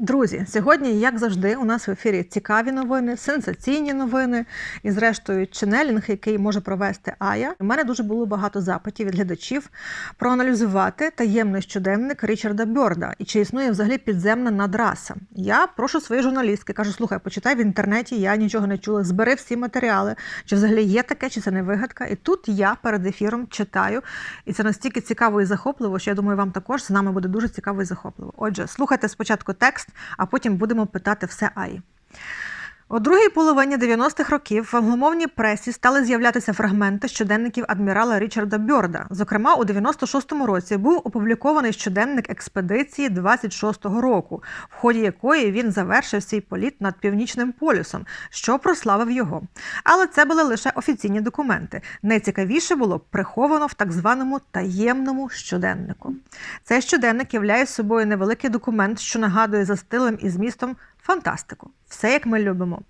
Друзі, сьогодні, як завжди, у нас в ефірі цікаві новини, сенсаційні новини і, зрештою, ченелінг, який може провести Ая. У мене дуже було багато запитів від глядачів проаналізувати таємний щоденник Річарда Бьорда і чи існує взагалі підземна надраса. Я прошу свої журналістки, кажу: слухай, почитай в інтернеті, я нічого не чула. Збери всі матеріали, чи взагалі є таке, чи це не вигадка. І тут я перед ефіром читаю, і це настільки цікаво і захопливо, що я думаю, вам також з нами буде дуже цікаво і захопливо. Отже, слухайте спочатку текст, а потім будемо питати все Аї. У другій половині 90-х років в англомовній пресі стали з'являтися фрагменти щоденників адмірала Річарда Бьорда. Зокрема, у 96-му році був опублікований щоденник експедиції 26-го року, в ході якої він завершив свій політ над північним полюсом, що прославив його. Але це були лише офіційні документи. Найцікавіше було приховано в так званому таємному щоденнику. Цей щоденник являє собою невеликий документ, що нагадує за стилем і змістом фантастику. Все як ми любимо.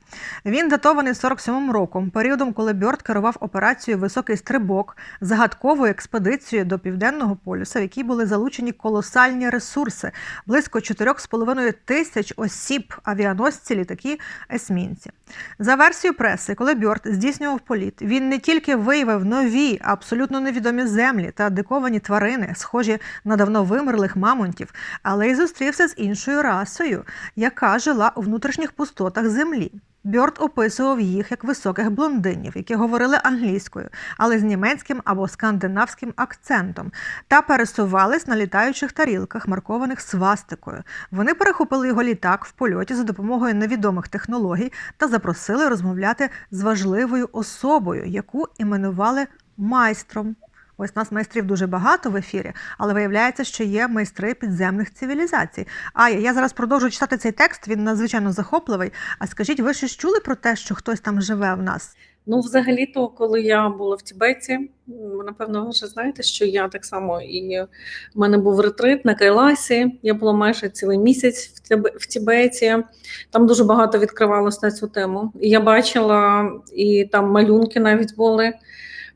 Він датований 47-м роком, періодом, коли Бьорд керував операцією Високий стрибок, загадковою експедицією до південного полюса, в якій були залучені колосальні ресурси, близько 4,5 тисяч осіб, авіаносці, літаки, есмінці. За версією преси, коли Бьорд здійснював політ, він не тільки виявив нові, абсолютно невідомі землі та диковані тварини, схожі на давно вимерлих мамонтів, але й зустрівся з іншою расою, яка жила у внутрішніх пустотах землі. Бьорд описував їх як високих блондинів, які говорили англійською, але з німецьким або скандинавським акцентом, та пересувались на літаючих тарілках, маркованих свастикою. Вони перехопили його літак в польоті за допомогою невідомих технологій та запросили розмовляти з важливою особою, яку іменували майстром. Ось нас майстрів дуже багато в ефірі, але виявляється, що є майстри підземних цивілізацій. А я зараз продовжу читати цей текст. Він надзвичайно захопливий. А скажіть, ви щось чули про те, що хтось там живе в нас? Ну, взагалі-то, коли я була в Тібеті, напевно, ви вже знаєте, що я так само і в мене був ретрит на Кайласі. Я була майже цілий місяць в Тібеті. Там дуже багато відкривалось на цю тему. І я бачила, і там малюнки навіть були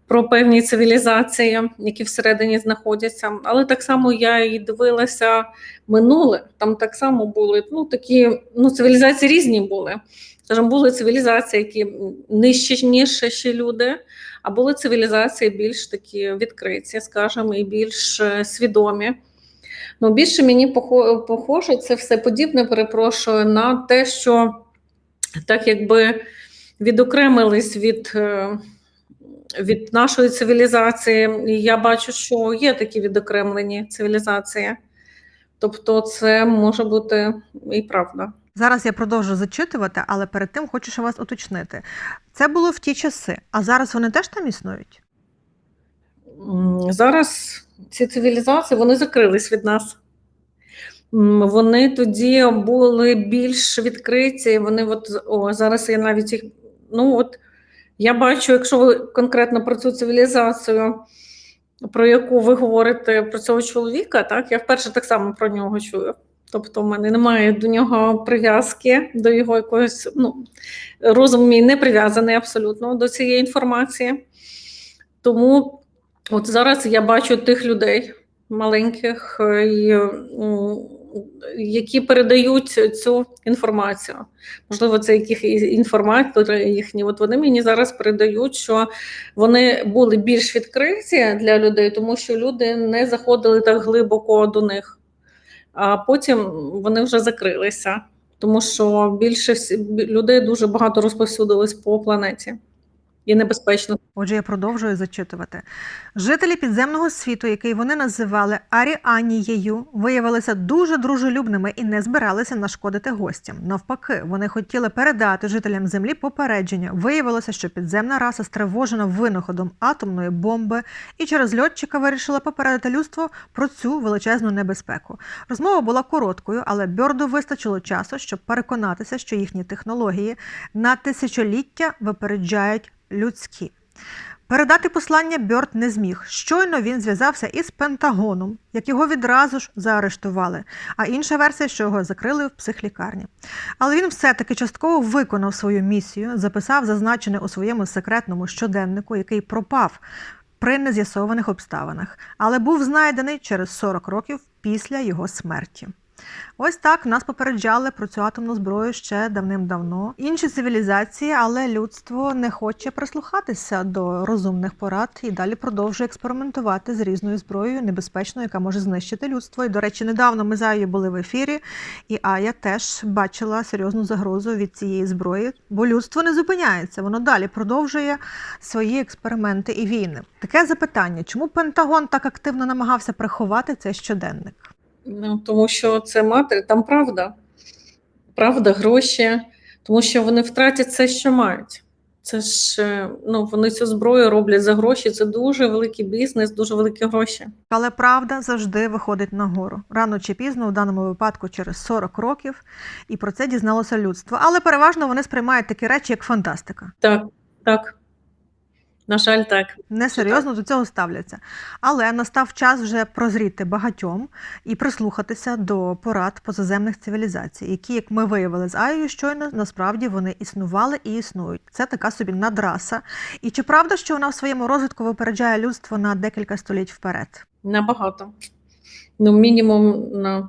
про певні цивілізації, які всередині знаходяться. Але так само я і дивилася минуле. Там так само були ну, такі ну, цивілізації різні були. Скажімо, були цивілізації, які нижчі, ніж ще люди, а були цивілізації більш такі відкриті, скажімо, і більш е, свідомі. Ну, більше мені похоже, це все подібне, перепрошую, на те, що так якби відокремились від, е, від нашої цивілізації. І я бачу, що є такі відокремлені цивілізації. Тобто, це може бути і правда. Зараз я продовжу зачитувати, але перед тим хочу ще вас уточнити. Це було в ті часи, а зараз вони теж там існують? Зараз ці цивілізації вони закрились від нас. Вони тоді були більш відкриті. Вони от о, зараз я навіть їх. Ну от я бачу, якщо ви конкретно про цю цивілізацію, про яку ви говорите про цього чоловіка, так я вперше так само про нього чую. Тобто, в мене немає до нього прив'язки, до його якогось ну, розум мій не прив'язаний абсолютно до цієї інформації. Тому От зараз я бачу тих людей маленьких, е, і, які передають цю інформацію. Можливо, це яких інформатори їхні. От вони мені зараз передають, що вони були більш відкриті для людей, тому що люди не заходили так глибоко до них, а потім вони вже закрилися, тому що більше людей дуже багато розповсюдились по планеті. І небезпечно Отже, я продовжую зачитувати. Жителі підземного світу, який вони називали Аріанією, виявилися дуже дружелюбними і не збиралися нашкодити гостям. Навпаки, вони хотіли передати жителям землі попередження. Виявилося, що підземна раса стривожена винаходом атомної бомби, і через льотчика вирішила попередити людство про цю величезну небезпеку. Розмова була короткою, але Бьорду вистачило часу, щоб переконатися, що їхні технології на тисячоліття випереджають людські. Передати послання Бьорд не зміг. Щойно він зв'язався із Пентагоном, як його відразу ж заарештували. А інша версія, що його закрили в психлікарні. Але він все-таки частково виконав свою місію, записав зазначене у своєму секретному щоденнику, який пропав при нез'ясованих обставинах, але був знайдений через 40 років після його смерті. Ось так нас попереджали про цю атомну зброю ще давним-давно. Інші цивілізації, але людство не хоче прислухатися до розумних порад і далі продовжує експериментувати з різною зброєю, небезпечною, яка може знищити людство. І, до речі, недавно ми з були в ефірі, і Ая теж бачила серйозну загрозу від цієї зброї, бо людство не зупиняється, воно далі продовжує свої експерименти і війни. Таке запитання: чому Пентагон так активно намагався приховати цей щоденник? Ну, тому що це матері, там правда. Правда, гроші, тому що вони втратять все, що мають. Це ж е, ну, вони цю зброю роблять за гроші. Це дуже великий бізнес, дуже великі гроші. Але правда завжди виходить нагору рано чи пізно, в даному випадку через 40 років, і про це дізналося людство. Але переважно вони сприймають такі речі, як фантастика. Так, так. На жаль, так. Несерйозно до цього ставляться. Але настав час вже прозріти багатьом і прислухатися до порад позаземних цивілізацій, які, як ми виявили з Аєю щойно, насправді вони існували і існують. Це така собі надраса. І чи правда, що вона в своєму розвитку випереджає людство на декілька століть вперед? Набагато. Ну, мінімум на,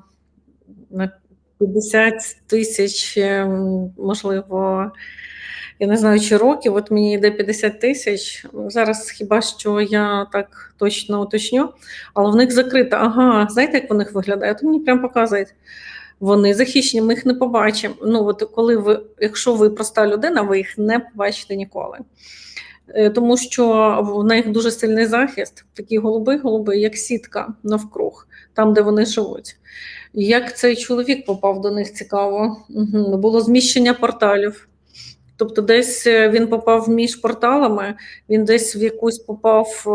на 50 тисяч, е, можливо, я не знаю, чи років. От мені йде 50 тисяч. Зараз хіба що я так точно уточню, але в них закрита. Ага, знаєте, як в них виглядає? От мені прям показують. Вони захищені, ми їх не побачимо. Ну, от коли ви, якщо ви проста людина, ви їх не побачите ніколи. Е, Тому що в них дуже сильний захист, такі голуби, голуби, як сітка навкруг, там, де вони живуть. Як цей чоловік попав до них цікаво? Угу. Було зміщення порталів. Тобто, десь е, він попав між порталами, він десь в якусь попав, е,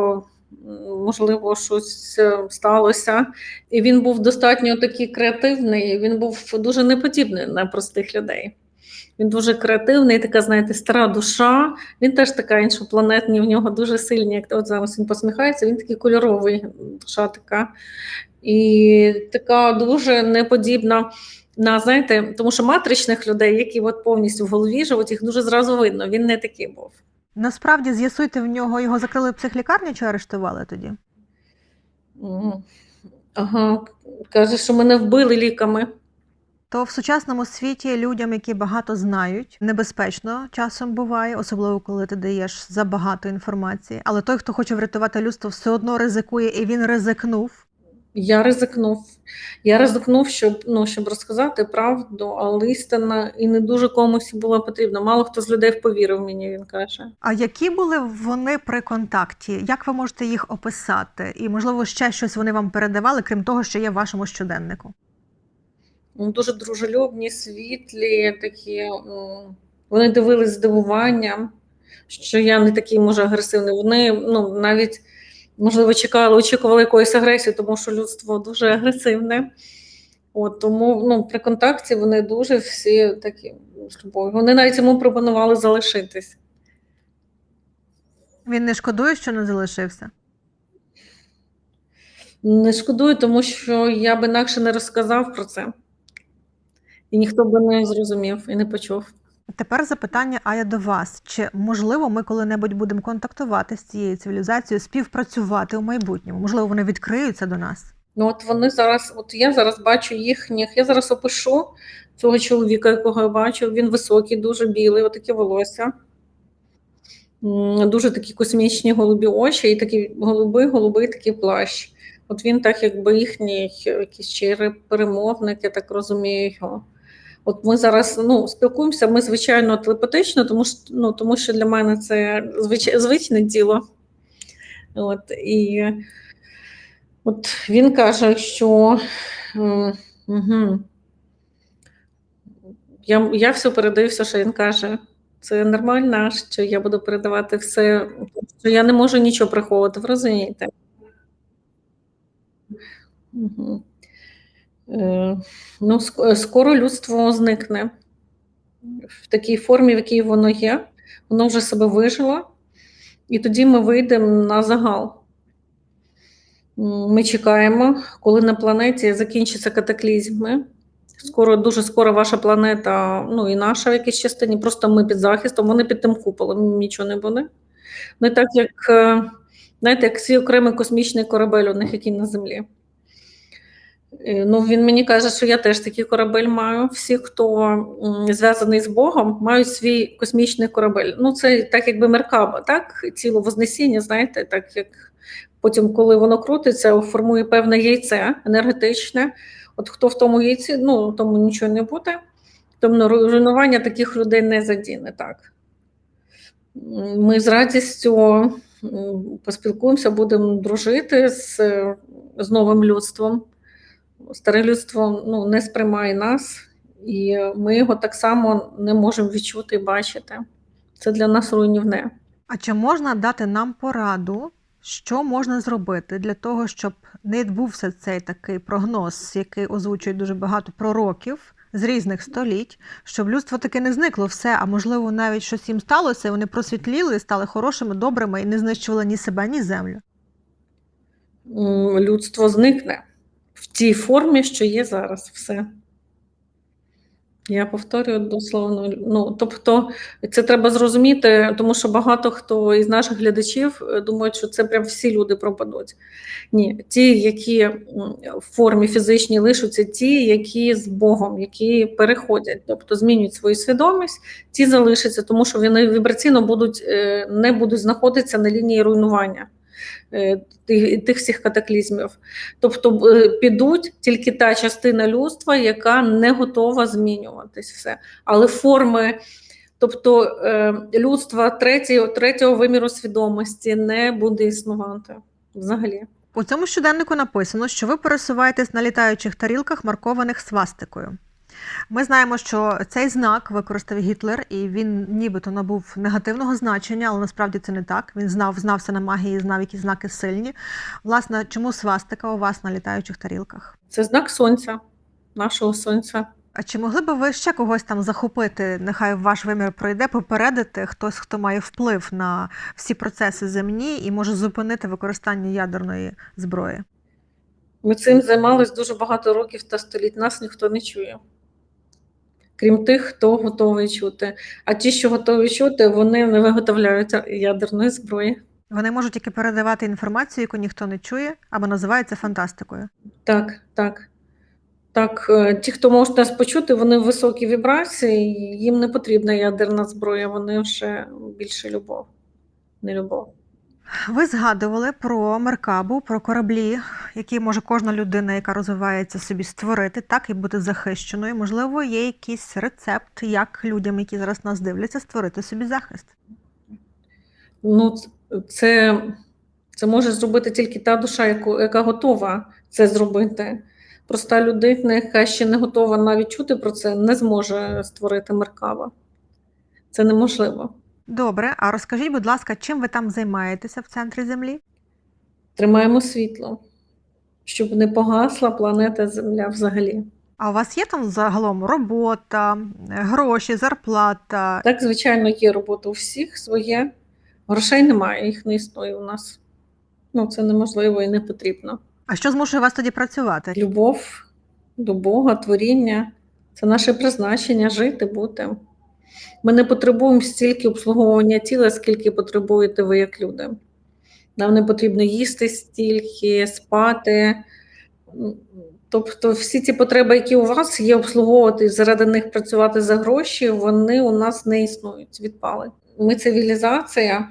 можливо, щось е, сталося. І він був достатньо такий креативний, він був дуже неподібний на простих людей. Він дуже креативний, така, знаєте, стара душа. Він теж така іншопланетні, в нього дуже сильні, як от зараз він посміхається, він такий кольоровий, душа така. І така дуже неподібна на, знаєте, тому що матричних людей, які от повністю в голові живуть, їх дуже зразу видно. Він не такий був. Насправді з'ясуйте в нього, його закрили в психлікарні чи арештували тоді? Ага, каже, що мене вбили ліками. То в сучасному світі людям, які багато знають, небезпечно часом буває, особливо коли ти даєш забагато інформації. Але той, хто хоче врятувати людство, все одно ризикує, і він ризикнув. Я ризикнув. Я ризикнув, щоб, ну, щоб розказати правду, але істина і не дуже комусь була потрібна. Мало хто з людей повірив мені, він каже. А які були вони при контакті? Як ви можете їх описати? І можливо ще щось вони вам передавали, крім того, що є в вашому щоденнику? Ну, Дуже дружелюбні, світлі, такі. Вони дивились здивуванням, що я не такий, може, агресивний. Вони ну, навіть, можливо, чекали, очікували якоїсь агресії, тому що людство дуже агресивне. От, тому ну, при контакті вони дуже всі такі з любов'ю. Вони навіть йому пропонували залишитись. Він не шкодує, що не залишився. Не шкодую, тому що я б інакше не розказав про це. І ніхто б не зрозумів і не почув. Тепер запитання Ая до вас: чи можливо ми коли-небудь будемо контактувати з цією цивілізацією, співпрацювати у майбутньому? Можливо, вони відкриються до нас? Ну, от вони зараз, от я зараз бачу їхніх, я зараз опишу цього чоловіка, якого я бачу. Він високий, дуже білий, отаке волосся. Дуже такі космічні голубі очі, і такі голуби, голубий такий плащ. От він так, якби їхній якийсь чи перемовник, я так розумію його. От ми зараз ну, спілкуємося, ми, звичайно, телепатично, тому що, ну, тому що для мене це звич... звичне діло. От, і от він каже, що угу, я, я все передаю, все, що він каже. Це нормально, що я буду передавати все, що я не можу нічого приховувати, ви розумієте? Угу. Е, ну, скоро людство зникне в такій формі, в якій воно є. Воно вже себе вижило, і тоді ми вийдемо на загал. Ми чекаємо, коли на планеті закінчаться катаклізми. Скоро, дуже скоро ваша планета, ну і наша в якійсь частині, просто ми під захистом, вони під тим куполом, нічого не буде. І так як, е, знаєте, як свій окремий космічний корабель у них, який на землі. Е, Ну, він мені каже, що я теж такий корабель маю. Всі, хто зв'язаний з Богом, мають свій космічний корабель. Ну, це так, якби меркаба, так? Тіло Вознесіння, знаєте, так як потім, коли воно крутиться, формує певне яйце енергетичне. От хто в тому яйці, ну тому нічого не буде. Тому руйнування таких людей не задіне так. Ми з радістю поспілкуємося, будемо дружити з, з новим людством. Старе людство ну, не сприймає нас, і ми його так само не можемо відчути і бачити. Це для нас руйнівне. А чи можна дати нам пораду, що можна зробити для того, щоб не відбувся цей такий прогноз, який озвучують дуже багато пророків з різних століть, щоб людство таки не зникло все, а можливо навіть щось їм сталося, і вони просвітліли, стали хорошими, добрими і не знищували ні себе, ні землю. Людство зникне в тій формі, що є зараз. Все. Я повторюю дословно. Ну, тобто, це треба зрозуміти, тому що багато хто із наших глядачів е, думають, що це прям всі люди пропадуть. Ні, ті, які в формі фізичній лишаться, ті, які з Богом, які переходять, тобто змінюють свою свідомість, ті залишаться, тому що вони вібраційно будуть е, не будуть знаходитися на лінії руйнування тих, тих всіх катаклізмів. Тобто е, підуть тільки та частина людства, яка не готова змінюватись все. Але форми, тобто е, людства третього, третього виміру свідомості не буде існувати взагалі. У цьому щоденнику написано, що ви пересуваєтесь на літаючих тарілках, маркованих свастикою. Ми знаємо, що цей знак використав Гітлер, і він нібито набув негативного значення, але насправді це не так. Він знав, знався на магії, знав, які знаки сильні. Власне, чому свастика у вас на літаючих тарілках? Це знак сонця, нашого сонця. А чи могли би ви ще когось там захопити? Нехай ваш вимір пройде, попередити хтось, хто має вплив на всі процеси земні і може зупинити використання ядерної зброї? Ми цим займалися дуже багато років та століть. Нас ніхто не чує. Крім тих, хто готовий чути. А ті, що готові чути, вони не виготовляють ядерної зброї. Вони можуть тільки передавати інформацію, яку ніхто не чує, або називається фантастикою. Так, так. Так, е, ті, хто можуть нас почути, вони в високій вібрації, їм не потрібна ядерна зброя, вони вже більше любов, не любов. Ви згадували про меркабу, про кораблі, які може кожна людина, яка розвивається собі створити, так і бути захищеною. Можливо, є якийсь рецепт, як людям, які зараз нас дивляться, створити собі захист. Ну, це, це може зробити тільки та душа, яку, яка готова це зробити. Проста людина, яка ще не готова навіть чути про це, не зможе створити меркава. Це неможливо. Добре, а розкажіть, будь ласка, чим ви там займаєтеся в центрі Землі? Тримаємо світло, щоб не погасла планета Земля взагалі. А у вас є там загалом робота, гроші, зарплата? Так, звичайно, є робота у всіх своє. Грошей немає, їх не існує у нас. Ну, це неможливо і не потрібно. А що змушує вас тоді працювати? Любов до Бога, творіння це наше призначення жити, бути. Ми не потребуємо стільки обслуговування тіла, скільки потребуєте ви як люди. Нам не потрібно їсти стільки, спати. Тобто, всі ці потреби, які у вас є, обслуговувати заради них працювати за гроші, вони у нас не існують, відпали. Ми цивілізація,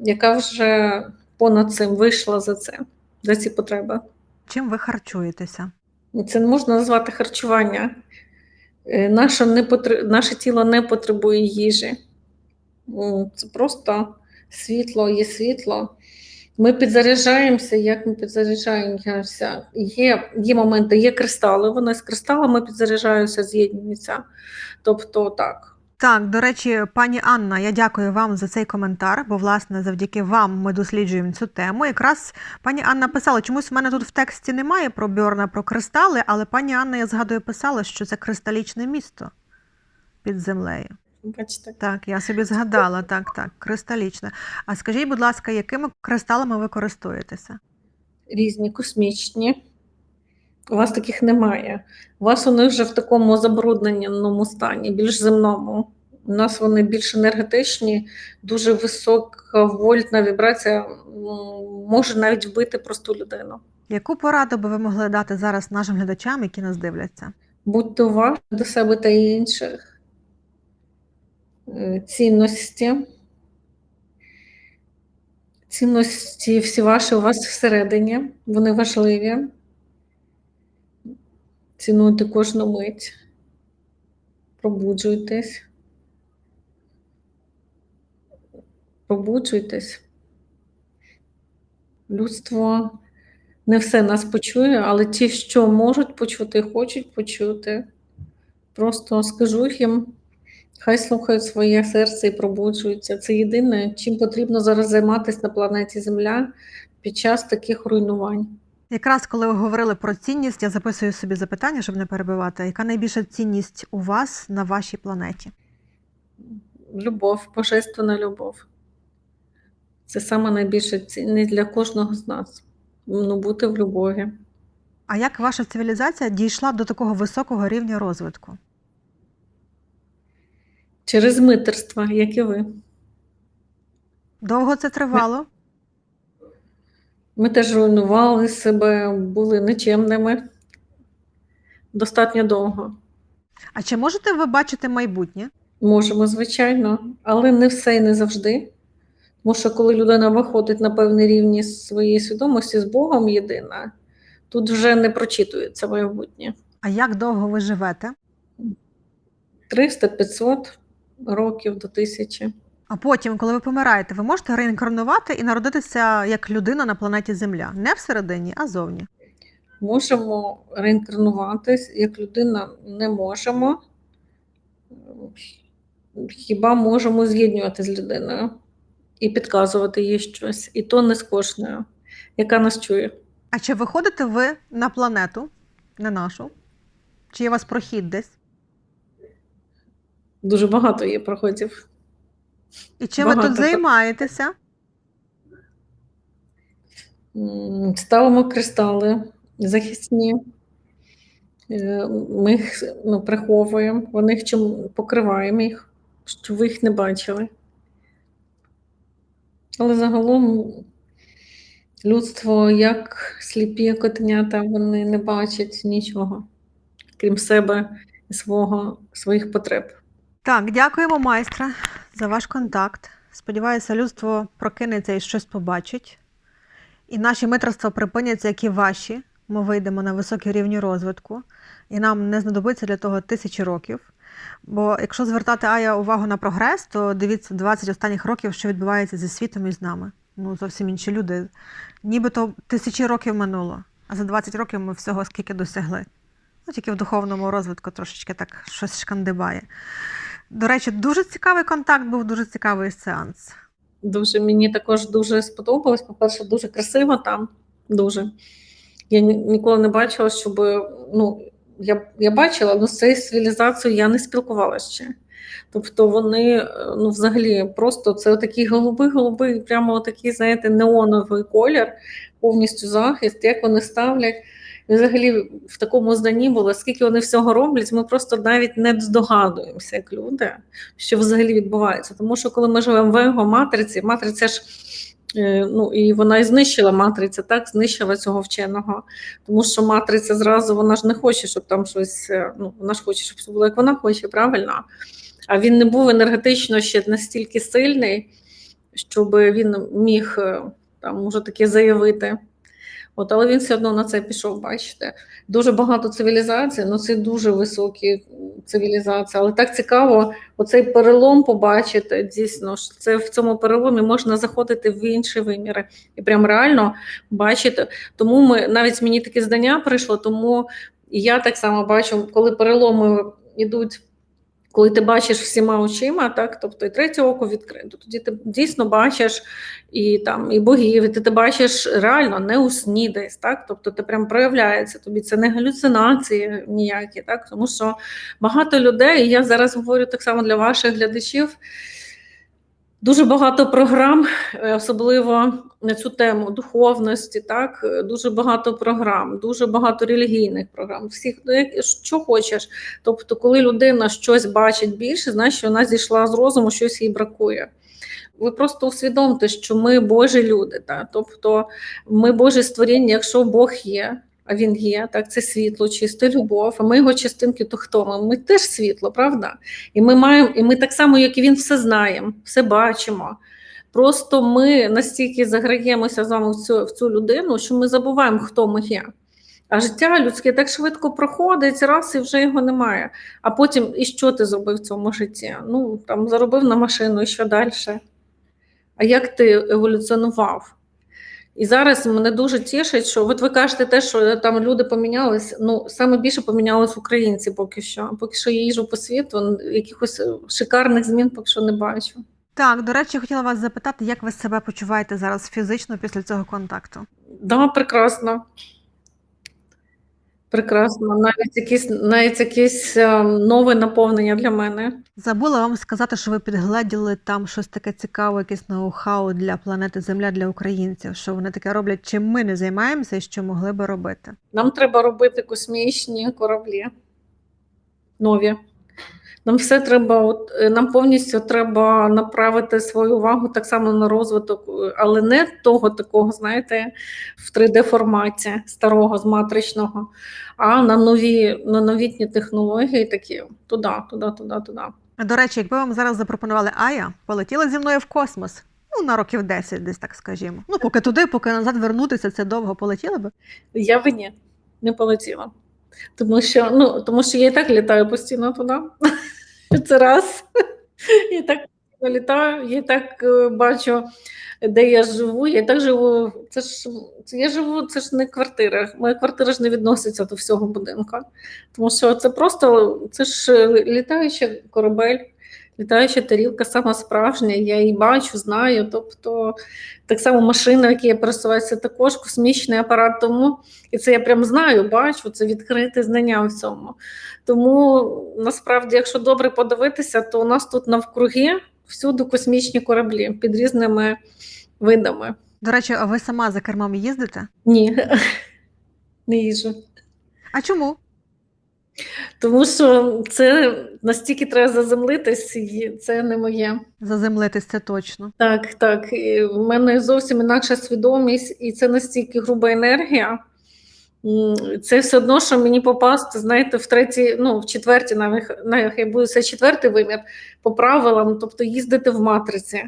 яка вже понад цим вийшла за це, за ці потреби. Чим ви харчуєтеся? Це не можна назвати харчування. Е, Наше, не потр... Наше тіло не потребує їжі. Ну, Це просто світло, є світло. Ми підзаряджаємося, як ми підзаряджаємося. Є, є моменти, є кристали, вони з кристалами підзаряджаються, з'єднуються. Тобто так. Так, до речі, пані Анна, я дякую вам за цей коментар, бо власне завдяки вам ми досліджуємо цю тему. Якраз пані Анна писала, чомусь в мене тут в тексті немає про Бьорна, про кристали, але пані Анна, я згадую, писала, що це кристалічне місто під землею. Бачите, Так, я собі згадала, так, так, кристалічне. А скажіть, будь ласка, якими кристалами ви користуєтеся? різні космічні. У вас таких немає. У вас вони вже в такому забрудненому стані, більш земному. У нас вони більш енергетичні, дуже висока вольтна вібрація може навіть вбити просту людину. Яку пораду би ви могли дати зараз нашим глядачам, які нас дивляться? Будьте уважні до себе та інших. Е, Цінності. Цінності всі ваші у вас всередині, вони важливі. Цінуйте кожну мить. Пробуджуйтесь. Пробуджуйтесь. Людство не все нас почує, але ті, що можуть почути, хочуть почути. Просто скажу їм, хай слухають своє серце і пробуджуються. Це єдине, чим потрібно зараз займатися на планеті Земля під час таких руйнувань. Якраз коли ви говорили про цінність, я записую собі запитання, щоб не перебивати. Яка найбільша цінність у вас на вашій планеті? Любов, божественна любов. Це саме найбільша цінність для кожного з нас. Ну, бути в любові. А як ваша цивілізація дійшла до такого високого рівня розвитку? Через митерство, як і ви. Довго це тривало? Ми теж руйнували себе, були нечемними достатньо довго. А чи можете ви бачити майбутнє? Можемо, звичайно, але не все і не завжди. Тому що коли людина виходить на певний рівні своєї свідомості з Богом єдина, тут вже не прочитується майбутнє. А як довго ви живете? 300-500 років до тисячі. А потім, коли ви помираєте, ви можете реінкарнувати і народитися як людина на планеті Земля. Не всередині, а зовні. Можемо реінкарнуватись, як людина не можемо. Хіба можемо з'єднувати з людиною і підказувати їй щось, і то не з кожною, яка нас чує. А чи виходите ви на планету, не нашу? Чи є у вас прохід десь? Дуже багато є проходів. І чим ви тут займаєтеся? Ставимо кристали захисні. Е, Ми їх ну, приховуємо, вони їх чим покриваємо їх, щоб ви їх не бачили. Але загалом людство, як сліпі котенята, вони не бачать нічого, крім себе і свого, своїх потреб. Так, дякуємо, майстра, за ваш контакт. Сподіваюся, людство прокинеться і щось побачить. І наші митрства припиняться, як і ваші. Ми вийдемо на високі рівні розвитку, і нам не знадобиться для того тисячі років. Бо якщо звертати Ая увагу на прогрес, то дивіться 20 останніх років, що відбувається зі світом і з нами. Ну, зовсім інші люди. Нібито тисячі років минуло, а за 20 років ми всього скільки досягли. Ну, тільки в духовному розвитку трошечки так щось шкандибає. До речі, дуже цікавий контакт був, дуже цікавий сеанс. Дуже мені також дуже сподобалось. По-перше, дуже красиво там. Дуже. Я ніколи не бачила, щоб ну, я, я бачила, але з цією цивілізацією я не спілкувалася ще. Тобто вони е, ну, взагалі просто це такий голубий-голубий, прямо такий, знаєте, неоновий колір, повністю захист, як вони ставлять. І взагалі в такому знанні було, скільки вони всього роблять, ми просто навіть не здогадуємося, як люди, що взагалі відбувається. Тому що коли ми живемо в его матриці, матриця ж е, ну і вона і знищила матриця, так знищила цього вченого. Тому що матриця зразу вона ж не хоче, щоб там щось. е, Ну вона ж хоче, щоб все було як вона хоче, правильно. А він не був енергетично ще настільки сильний, щоб він міг е, там може таке заявити. От, але він все одно на це пішов, бачите. Дуже багато цивілізацій, ну це дуже високі цивілізації. Але так цікаво, оцей перелом побачити дійсно, це в цьому переломі можна заходити в інші виміри і прям реально бачити. Тому ми навіть мені таке здання прийшло, тому я так само бачу, коли переломи йдуть. Коли ти бачиш всіма очима, так, тобто і третє око відкрито, тоді ти дійсно бачиш і там і богів, і ти, ти бачиш реально не у сні десь, так? Тобто ти прям проявляється тобі. Це не галюцинації ніякі, так? Тому що багато людей, і я зараз говорю так само для ваших глядачів. Дуже багато програм, е, особливо на цю тему духовності, так е, дуже багато програм, дуже багато релігійних програм. Всіх ну, що хочеш. Тобто, коли людина щось бачить більше, значить вона зійшла з розуму, щось їй бракує. Ви просто усвідомте, що ми Божі люди, так? тобто ми Божі створіння, якщо Бог є, він є, так це світло, чисте любов, а ми його частинки, то хто ми? Ми теж світло, правда? І ми маємо, і ми так само, як і він, все знаємо, все бачимо. Просто ми настільки заграємося з вами в цю, в цю людину, що ми забуваємо, хто ми є. А життя людське так швидко проходить, раз і вже його немає. А потім, і що ти зробив в цьому житті? Ну, там заробив на машину, і що далі? А як ти еволюціонував? І зараз мене дуже тішить, що от ви кажете те, що там люди помінялись. Ну саме більше помінялись українці поки що. Поки що я їжу по світу, якихось шикарних змін поки що не бачу. Так, до речі, хотіла вас запитати, як ви себе почуваєте зараз фізично після цього контакту? Да, прекрасно. Прекрасно. Навіть якісь, навіть якесь е, нове наповнення для мене. Забула вам сказати, що ви підгледіли там щось таке цікаве, якесь ноу-хау для планети Земля для українців, що вони таке роблять, чим ми не займаємося і що могли би робити. Нам треба робити космічні кораблі. Нові. Нам все треба, от, е, нам повністю треба направити свою увагу так само на розвиток, е, але не того такого, знаєте, в 3D-форматі старого з матричного, а на нові, на новітні технології такі туди, туди, туди, туди. До речі, якби вам зараз запропонували Ая, полетіла зі мною в космос. Ну, на років 10, десь так скажімо. Ну, поки туди, поки назад вернутися, це довго полетіли би. Я би ні, не полетіла. Тому що, ну, тому що я і так літаю постійно туди. Це раз. Я так літаю, я так е, бачу, де я живу. Я так живу. Це ж я живу, це ж не квартира. Моя квартира ж не відноситься до всього будинку. Тому що це просто це ж е, літаючий корабель, літаюча тарілка, сама справжня. Я її бачу, знаю. Тобто так само машина, в якій я пересуваюся, також космічний апарат. Тому і це я прям знаю, бачу, це відкрите знання в цьому. Тому насправді, якщо добре подивитися, то у нас тут навкруги всюди космічні кораблі під різними видами. До речі, а ви сама за кермом їздите? Ні, не їжу. А чому? Тому що це настільки треба заземлитись, і це не моє. Заземлитись це точно. Так, так. І в мене зовсім інакша свідомість, і це настільки груба енергія. Це все одно, що мені попасти, знаєте, в третій, ну, в четвертій, навіть нехай буде це четвертий вимір по правилам, тобто їздити в матриці.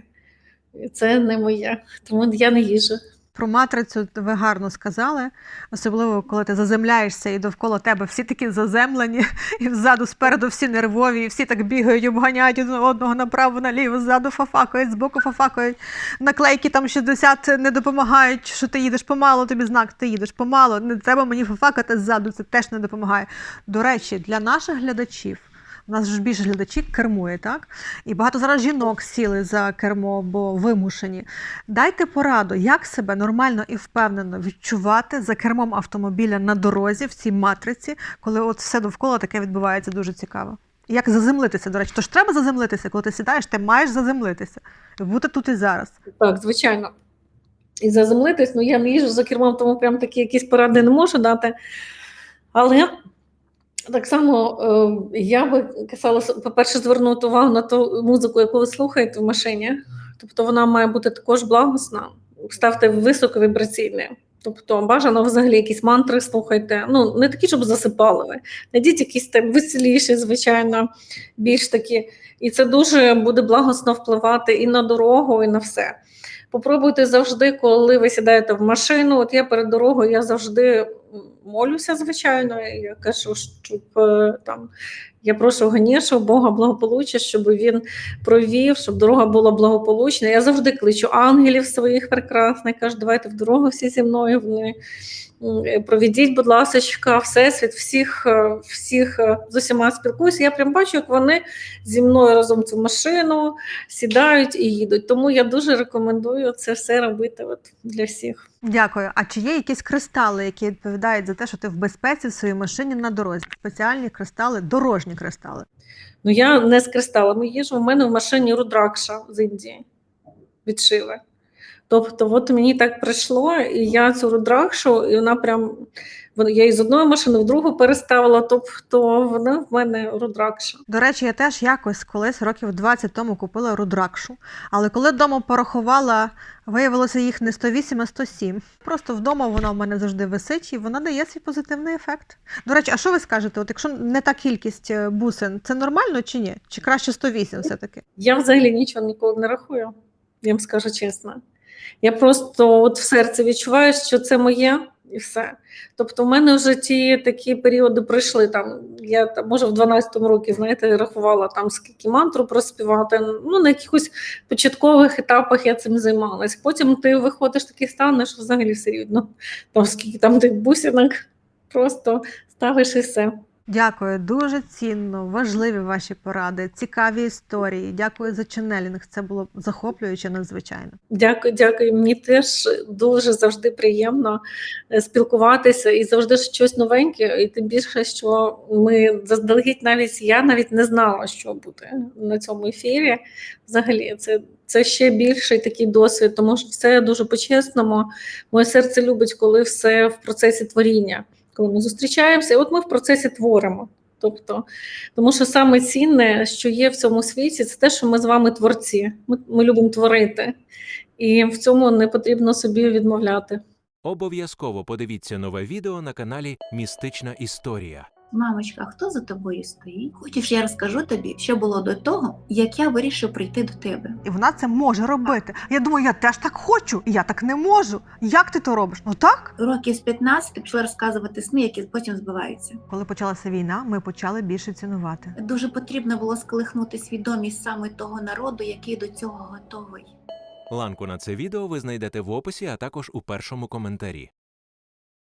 Це не моє, тому я не їжу. Про матрицю ви гарно сказали, особливо коли ти заземляєшся і довкола тебе всі такі заземлені, і ззаду, спереду всі нервові, і всі так бігають, обганяють одного направо, наліво, ззаду фафакають, збоку фафакають. Наклейки там 60 не допомагають, що ти їдеш помало, тобі знак, ти їдеш помало. Не треба мені фафакати ззаду, це теж не допомагає. До речі, для наших глядачів. У нас ж більше глядачі кермує, так? І багато зараз жінок сіли за кермо, бо вимушені. Дайте пораду, як себе нормально і впевнено відчувати за кермом автомобіля на дорозі в цій матриці, коли от все довкола таке відбувається дуже цікаво. Як заземлитися, до речі, тож треба заземлитися, коли ти сідаєш, ти маєш заземлитися. Бути тут і зараз. Так, звичайно. І заземлитись, ну я не їжу за кермом, тому прям такі якісь поради не можу дати. Але так само е, я би казала, по-перше, звернути увагу на ту музику, яку ви слухаєте в машині. Тобто вона має бути також благосна. Ставте високовібраційне. Тобто бажано взагалі якісь мантри слухайте. Ну, не такі, щоб засипали ви. Найдіть якісь там веселіші, звичайно, більш такі. І це дуже буде благосно впливати і на дорогу, і на все. Попробуйте завжди, коли ви сідаєте в машину. От я перед дорогою я завжди молюся, звичайно. Я кажу, щоб е, там я прошу Ганішу, Бога благополуччя, щоб він провів, щоб дорога була благополучна. Я завжди кличу ангелів своїх прекрасних. Кажу, давайте в дорогу всі зі мною. Вони проведіть, будь ласка, всесвіт, всіх, е, всіх е, з усіма спілкуюся. Я прям бачу, як вони зі мною разом цю машину сідають і їдуть. Тому я дуже рекомендую це все робити от для всіх. Дякую. А чи є якісь кристали, які відповідають за те, що ти в безпеці в своїй машині на дорозі? Спеціальні кристали, дорожні кристали. Ну я не з кристалами їжу. У мене в машині рудракша з Індії. відшили. Тобто, от мені так прийшло, і я цю рудракшу, і вона прям я з одної машини в другу переставила, тобто вона в мене рудракша. До речі, я теж якось колись років 20 тому купила рудракшу, але коли вдома порахувала, виявилося їх не 108, а 107. Просто вдома вона в мене завжди висить і вона дає свій позитивний ефект. До речі, а що ви скажете? От якщо не та кількість е, бусин, це нормально чи ні? Чи краще 108 все-таки? Я взагалі нічого ніколи не рахую, я вам скажу чесно. Я просто от в серці відчуваю, що це моє і все. Тобто, в мене вже ті такі періоди пройшли. Там я там, може в 12-му році, знаєте, рахувала там скільки мантру проспівати. Ну, на якихось початкових етапах я цим займалась. Потім ти виходиш такий стан, що взагалі все рівно. Там скільки там тих бусинок, просто ставиш і все. Дякую, дуже цінно, важливі ваші поради, цікаві історії. Дякую за ченелінг. Це було захоплююче надзвичайно. Дякую, дякую. Мені теж дуже завжди приємно е, спілкуватися і завжди щось новеньке. І тим більше, що ми заздалегідь навіть я навіть не знала, що буде на цьому ефірі. Взагалі, це, це ще більший такий досвід, тому що все дуже по-чесному. Моє серце любить, коли все в процесі творіння, коли ми зустрічаємося, і от ми в процесі творимо. Тобто, тому що саме цінне, що є в цьому світі, це те, що ми з вами творці. Ми, ми любимо творити, і в цьому не потрібно собі відмовляти. Обов'язково подивіться нове відео на каналі Містична Історія. Мамочка, хто за тобою стоїть? Хочеш, я розкажу тобі, що було до того, як я вирішив прийти до тебе. І вона це може робити. Я думаю, я теж так хочу, і я так не можу. Як ти то робиш? Ну так? Років з 15 почала розказувати сни, які потім збиваються. Коли почалася війна, ми почали більше цінувати. Дуже потрібно було сколихнути свідомість саме того народу, який до цього готовий. Ланку на це відео ви знайдете в описі, а також у першому коментарі.